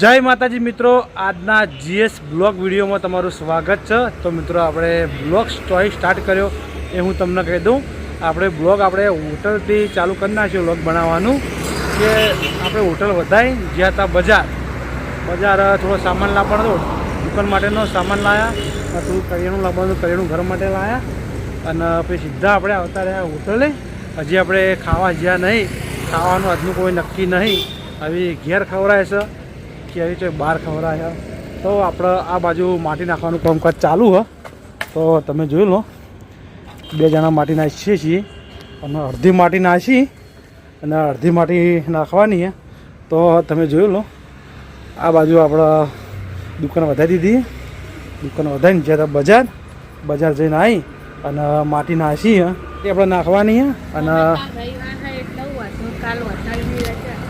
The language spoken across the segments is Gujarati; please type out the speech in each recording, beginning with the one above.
જય માતાજી મિત્રો, આજના જીએસ બ્લોગ વિડીયોમાં તમારું સ્વાગત છે. તો મિત્રો, આપણે બ્લોગ સ્ટોરી સ્ટાર્ટ કર્યો. એ હું તમને કહી દઉં. આપણે બ્લોગ આપણે હોટલથી ચાલુ કરી નાખ્યો, બ્લોગ બનાવવાનું. કે આપણે હોટલ વધારી, જ્યાં ત્યાં બજાર. બજાર થોડો સામાન લાવવાનો. હતો દુકાન માટેનો સામાન લાવ્યા થોડું કરિયાણું લાવવાનું, કરિયાણું ઘર માટે લાવ્યા અને પછી સીધા આપણે આવતા રહ્યા હોટલે. હજી આપણે ખાવા જ્યાં નહીં, ખાવાનું આજનું કોઈ નક્કી નહીં. હવે ઘેર ખવડાય છે. કે છે બહાર ખવડાય. તો આપણે આ બાજુ માટી નાખવાનું કામકાજ ચાલુ હ. તો તમે જોઈ લો. બે જણા માટી નાખીએ છીએ. અને અડધી માટી નાખી અને અડધી માટી નાખવાની છે તો તમે જોઈ લો. આ બાજુ આપણે દુકાન વધારી દીધી. દુકાન વધારીને જ્યાં બજાર બજાર જઈને આવી અને માટી છે એ આપણે નાખવાની અને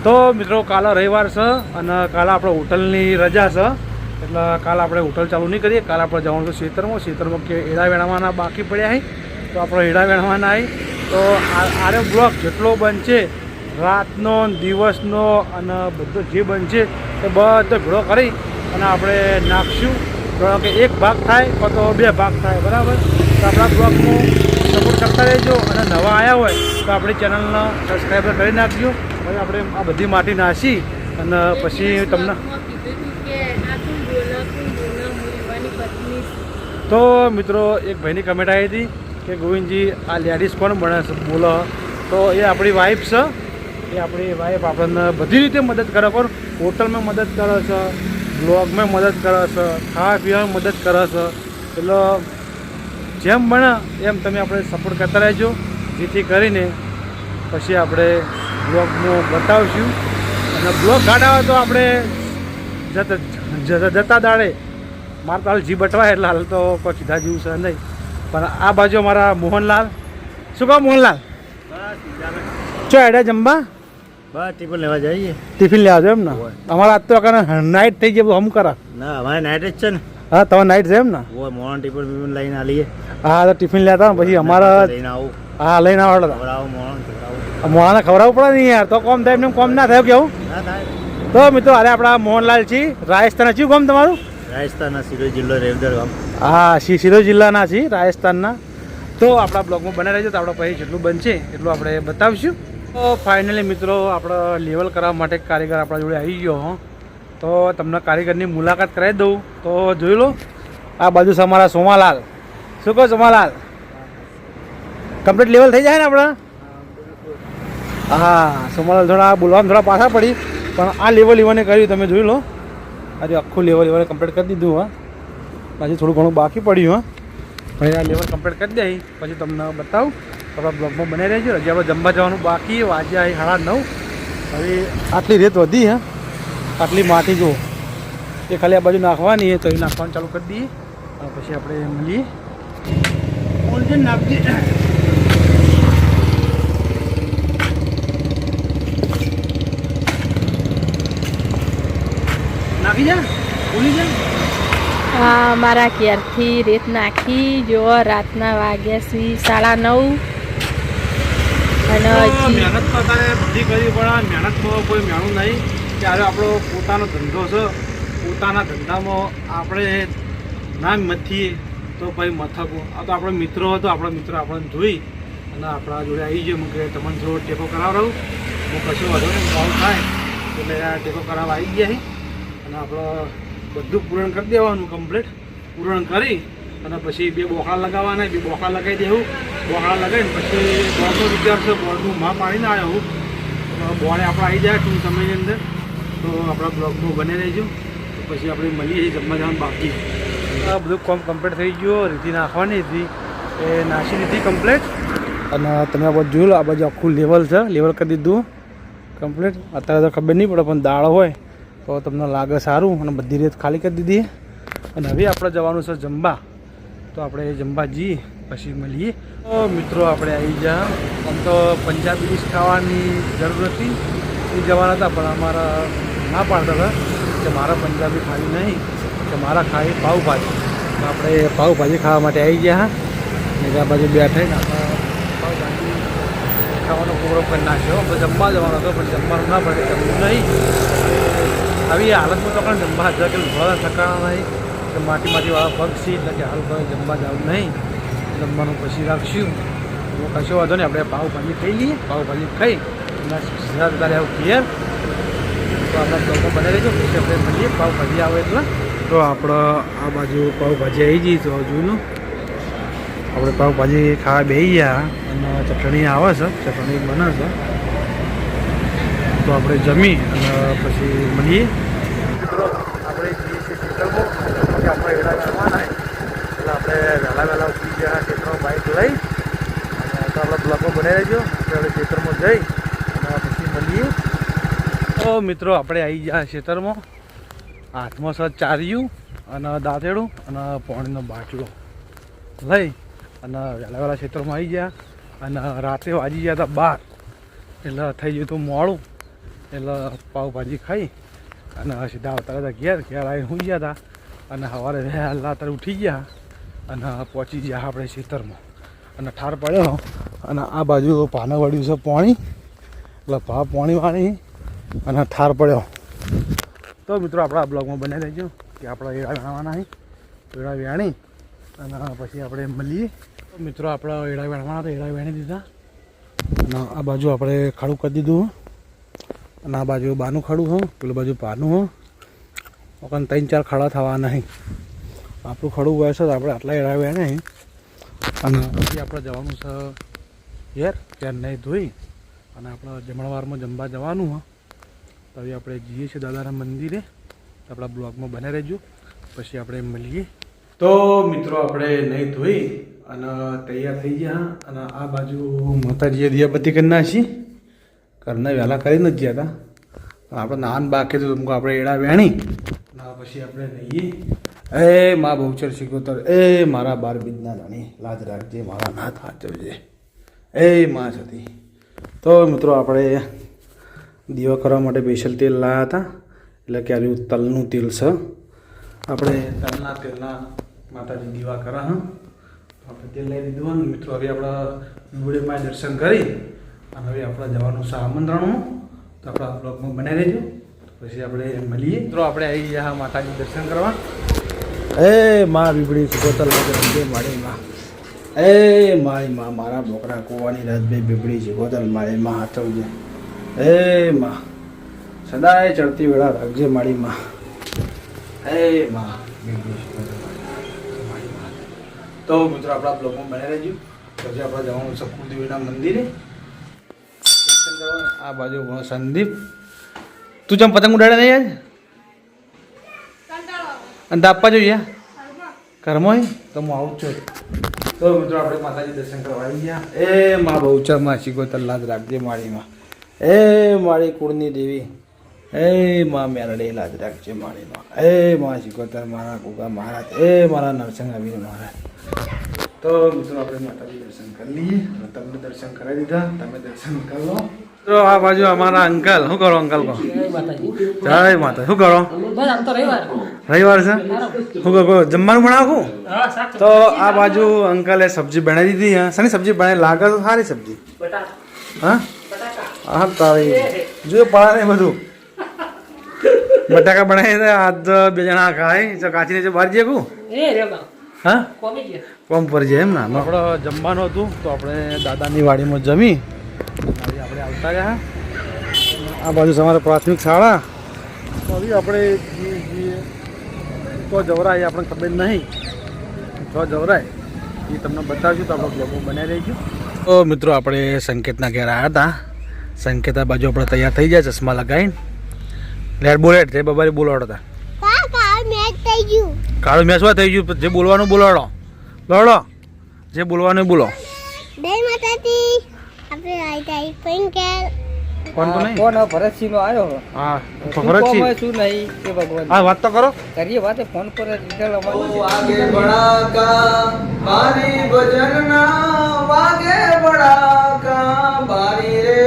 તો મિત્રો, કાલે રવિવાર છે અને કાલે આપણે હોટલની રજા છે. એટલે કાલે આપણે હોટલ ચાલુ નહીં કરીએ. કાલે આપણે જવાનું છે ખેતરમાં ખેતરમાં કે એડા વેણવાના બાકી પડ્યા છે. તો આપણે એડા વેણવાના આવી તો આરે બ્લોક જેટલો બનશે, રાતનો દિવસનો અને બધો જે બનશે, એ બધો ભેળો કરી અને આપણે નાખશું. કે એક ભાગ થાય કાં તો બે ભાગ થાય. બરાબર? તો આપણા બ્લોગનું સપોર્ટ કરતા રહેજો અને નવા આવ્યા હોય, તો આપણી ચેનલને સબસ્ક્રાઈબર કરી નાખજો. હવે આપણે આ બધી માટી નાસી અને પછી તમને તો મિત્રો એક ભાઈની કમેન્ટ આવી હતી કે ગોવિંદજી આ લેડીઝ કોણ બને બોલો. તો એ આપણી વાઈફ છે. એ આપણી વાઈફ આપણને બધી રીતે મદદ કરે પણ હોટલમાં મદદ કરે છે બ્લોગમાં મદદ કરે છે ખાવા પીવામાં મદદ કરે છે. એટલે જેમ બને એમ તમે આપણે સપોર્ટ કરતા રહેજો. જેથી કરીને પછી આપણે બ્લોગનું બતાવશું. અને બ્લોગ કાઢાવે તો આપણે જતા જતા દાડે મારે તો હાલ જી બટવાય એટલે હાલ તો કોઈ કીધા જેવું છે નહીં. પણ આ બાજુ અમારા મોહનલાલ. શું કહો મોહનલાલ? ચો એડા જમવા? બસ ટિફિન લેવા જઈએ. ટિફિન લેવા જો એમ ને. અમારા આજ તો નાઇટ થઈ જાય હમ કરા. ના અમારે નાઇટ જ છે ને. હા તમે નાઇટ છે એમ ને? ઓ મોહન ટિફિન બિફિન લઈને આલીએ. હા તો ટિફિન લેતા પછી અમારા લઈને આવું. હા લઈને આવડતા આવો ખવડાવો મોહાને ખવડાવવું પડે નહીં યાર તો કોમ થાય એમને કોમ ના થાય કેવું? તો મિત્રો અરે આપણા મોહનલાલ છી રાજસ્થાન છીએ કોમ તમારું? રાજસ્થાનના સિરોહી જિલ્લો રેવદર ગામ. હા શી સિરોજ જિલ્લાના છીએ રાજસ્થાનના. તો આપણા બ્લોગમાં બને રહેજો તો આપણે પછી જેટલું બનશે એટલું આપણે બતાવીશું. તો ફાઇનલી મિત્રો આપણે લેવલ કરવા માટે કારીગર આપણા જોડે આવી ગયો હો. તો તમને કારીગરની મુલાકાત કરાવી દઉં. તો જોઈ લો આ બાજુ છે અમારા સોમાલાલ. શું કહો સોમાલાલ? કમ્પ્લીટ લેવલ થઈ જાય ને આપણે? હા સોમાલાલ થોડા બોલવામાં થોડા પાછા પડી, પણ આ લેવલ ઇવને કર્યું, તમે જોઈ લો. આજે આખું લેવલ લેવલે કમ્પ્લીટ કરી દીધું, હા. પછી થોડું ઘણું બાકી પડ્યું, હા. પણ આ લેવલ કમ્પ્લીટ કરી દે પછી તમને બતાવું. આપણા બ્લોગમાં બનાવી રહેજો. હજી આપણે જમવા જવાનું બાકી, વાજે આવી સાડા નવ. હવે આટલી રેત વધી, હે. આટલી માટી જો. એ ખાલી આ બાજુ નાખવાની તો એ નાખવાનું ચાલુ કરી દઈએ. પછી આપણે મળીએ. ઓલજન નાખજે નાખી જા ભૂલી જા હા મારા ઘેરથી રેત નાખી જો રાતના વાગ્યા સુધી સાડા નવ. અને તો મહેનત તો તારે બધી કરવી પડે મહેનતમાં કોઈ મેણું નહીં. ત્યારે આપણો પોતાનો ધંધો છે. પોતાના ધંધામાં આપણે ના મથીએ તો ભાઈ મથકો. આ તો આપણો મિત્રો હતો આપણા મિત્રો આપણને જોઈ. અને આપણા જોડે આવી ગયો. મને કે તમને થોડો ટેકો કરાવડાવું હું કશું વધુ ને ભાવ થાય. એટલે આ ટેકો કરાવવા આવી ગયા છે આપણે બધું પૂરણ કરી દેવાનું કમ્પ્લીટ પૂરણ કરી અને પછી બે બોકડા લગાવવાના, બે બોકડા લગાવી દેવું. બોકડા લગાવીને પછી બોર્ડનો વિચાર છે બોર્ડનું માં પાડીને આવ્યો હું. બોર્ડે આપણે આવી જાય ટૂંક સમયની અંદર. તો આપણા બ્લોગનું બને રહેજો. તો પછી આપણે મળીએ છીએ જમવા જવાનું બાકી. આ બધું કોમ કમ્પ્લીટ થઈ ગયું, રીતિ નાખવાની હતી. એ નાસી લીધી કમ્પ્લીટ અને તમે આ બધું જોયું આ બાજુ આખું લેવલ છે લેવલ કરી દીધું. કમ્પ્લીટ અત્યારે તો ખબર નહીં પડે, પણ દાળ હોય. તો તમને લાગે સારું અને બધી રેત ખાલી કરી દીધી અને હવે આપણે જવાનું છે જમવા તો આપણે જમવા જઈએ, પછી મળીએ. તો મિત્રો આપણે આવી જા આમ તો પંજાબી ડીશ ખાવાની જરૂર હતી. એ જવાના હતા, પણ અમારા ના પાડતા હતા કે મારા પંજાબી ખાવી નહીં, કે મારા ખાવી પાઉભાજી. આપણે પાઉભાજી ખાવા માટે આવી ગયા ને ત્યાં બાજુ બેઠા ને આપણે પાઉભાજી ખાવાનો પ્રોગ્રામ કરી નાખ્યો. જમવા જવાનો હતો, પણ જમવાનું ના પડે જમવું નહીં. આવી હાલતમાં તો આપણે જમવા હાજર કે ભરા થકાણા નહીં, કે માટી માટીવાળા પગ છે, એટલે કે હાલ કોઈ જમવા જવું નહીં. જમવાનું પછી રાખશું. તો કશો વાંધો નહીં, આપણે પાઉભાજી ખાઈ લઈએ, પાઉભાજી ખાઈ અને સીધા તારે આવું ઘેર તો આપણા બ્લોગમાં બને રહેજો પછી આપણે મળીએ, પાઉભાજી આવે એટલે. તો આપણે આ બાજુ પાઉભાજી આવી જઈએ તો જૂનું આપણે પાઉભાજી ખાવા બેસી ગયા અને ચટણી આવે છે, ચટણી બને છે. તો આપણે જમી અને પછી મળીએ. મિત્રો, આપણે જઈએ છીએ ખેતરમાં આપણે જવાના એટલે આપણે વહેલા વહેલા ઉઠી ગયા ખેતરમાં બાઇક લઈ અને તો આપણે બ્લોકમાં બને આપણે ખેતરમાં જઈ અને પછી મળીએ. તો મિત્રો, આપણે આવી ગયા ખેતરમાં. હાથમાં સર ચાર્યું અને દાંતેડું અને પાણીનો બાટલો. લઈ અને વહેલા વહેલા ખેતરમાં આવી ગયા અને રાતે વાજી ગયા હતા બાર. એટલે થઈ ગયું હતું મોડું. એટલે પાવભાજી ખાઈ અને સીધા આવતા હતા ઘેર ઘેર આવીને સુઈ ગયા હતા અને સવારે વહેલા અત્યારે ઉઠી ગયા અને પહોંચી ગયા આપણે ખેતરમાં. અને ઠાર પડ્યો અને આ બાજુ પાને વળ્યું છે પાણી, એટલે ભા પાણી વાણી અને ઠાર પડ્યો. તો મિત્રો આપણા બ્લોગમાં બનાવી દેજો કે આપણા એડા વેણવાના અહીં એડા વેણી અને પછી આપણે મળીએ. તો મિત્રો આપણા એડા વેણવાના તો એડા વેણી દીધા. અને આ બાજુ આપણે ખાડું કરી દીધું. અને આ બાજુ બાનું ખાડું હો, પેલું બાજુ પાનું હો. વખત ત્રણ ચાર ખાડા થવા નહીં. આપણું ખડું હોય છે તો આપણે આટલા એડાવ્યા નહીં. અને પછી આપણે જવાનું છે ઘેર, ત્યાં નહીં ધોઈ. અને આપણે જમણવારમાં જમવા જવાનું હોય તો હવે આપણે જઈએ છીએ દાદાના મંદિરે. આપણા બ્લોગમાં બને રહેજો. પછી આપણે મળીએ. તો મિત્રો, આપણે નહીં ધોઈ અને તૈયાર થઈ ગયા. અને આ બાજુ માતાજીએ દિયાબત્તી કરી નાખી. ઘરના વહેલા કરીને જ ગયા હતા. આપણે નાન બાકી હતું તમકો આપણે એડા વેણી. ના, પછી આપણે રહીએ. એ મા બહુચર શીખોતર, એ મારા બાર બીજના રાણી લાજ રાખજે, મારા નાથ હાચવજે. એ માં હતી તો મિત્રો આપણે દીવો કરવા માટે બેસલ તેલ લાવ્યા હતા, એટલે કે આવ્યું તલનું તેલ છે. આપણે તલના તેલના માતાજી દીવા કરા, હા. આપણે તેલ લઈ દીધું મિત્રો, હવે આપણા વિડીયોમાં દર્શન કરી અને હવે આપણે જવાનું છે આમંત્રણનું. તો આપણા બ્લોગમાં બનાવી રહેજો પછી આપણે મળીએ. તો આપણે આવી ગયા માતાજી દર્શન કરવા. એ માં બીબડી સુગોતલ રંગે મારી માં. એ મારી માં, મારા બોકરા કુવાની રાજભાઈ બીબડી સુગોતલ મારી માં હાથવજે. એ માં, સદાય ચડતી વેળા રાખજે મારી માં. એ માં તો મિત્રો, આપણા બ્લોગમાં બને રહેજો પછી આપણે જવાનું છે કુલદેવીના મંદિરે. આ બાજુ સંદીપ. તું ચમ પતંગ ઉડાડે નહીં આજ? અને દાપવા જોઈએ. કર્મોય તો હું આવું છું. તો મિત્રો આપણે માતાજી દર્શન કરવા આવી ગયા. એ મા બહુચરમાં શીખો તલ્લાદ રાખજે માળીમાં. એ માળી કુળની દેવી. એ મા મેરડે લાજ રાખજે માળીમાં. એ મા શીખોતર મારા કુગા મહારાજ. એ મારા નરસિંહ અભિન મહારાજ. તો મિત્રો આપણે માતાજી દર્શન કરી લઈએ. તમને દર્શન કરાવી દીધા. તમે દર્શન કરી. લો તો આ બાજુ અમારા અંકલ. શું કરો અંકલ કહો? જય માતા શું કરો? રવિવાર. છે? શું કહો જમવાનું બનાવું તો આ બાજુ અંકલે સબ્જી બનાવી દીધી હા. શાની સબ્જી? બનાવી લાગે તો સારી સબ્જી. હા? હા તારી. જો પડા બધું. બટાકા બનાવી આજ બે જણા ખાય. તો કાચીને જો બહાર જઈએ એ હા? કોમી પર જઈએ એમ ને. આપણે જમવાનું હતું તો આપણે દાદાની વાડીમાં જમી આપણે આવતા રહ્યા. આ બાજુ તમારે પ્રાથમિક શાળા. તો હવે આપણે છ તો જવરાય આપણને ખબર નહીં. તો જવરાય એ તમને બતાવશું તો આપણે બ્લોગો બનાવી રહીશું તો મિત્રો આપણે સંકેતના ઘેર આવ્યા હતા. સંકેત આ બાજુ આપણે તૈયાર થઈ જાય ચશ્મા લગાવીને. લેટ બોલેટ તે બબારી બોલાવડો હતા. કાકા મેચ થઈ ગયું. કાળું મેં શું થઈ ગયું? જે બોલવાનું બોલાવડો. લડો જે બોલવાનું બોલો. બે માતાજી. આપણે આઈ આઈ પંકેલ કોણ તો કોણ? ભરતસિંહ નો આવ્યો હા. હોય, શું નહીં કે ભગવાન. હા વાત તો કરો. કરીએ વાત ફોન પર ડિટેલ અમારી વાગે બડાકા મારી ભજન ના વાગે બડાકા બારી રે.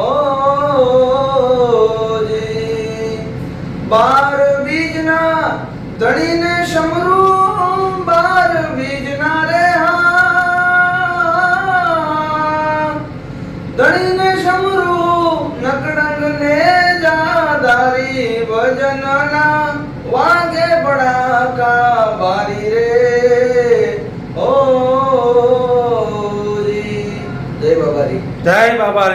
ઓ જી. બાર બીજના ધણીને સમરું જય બાબા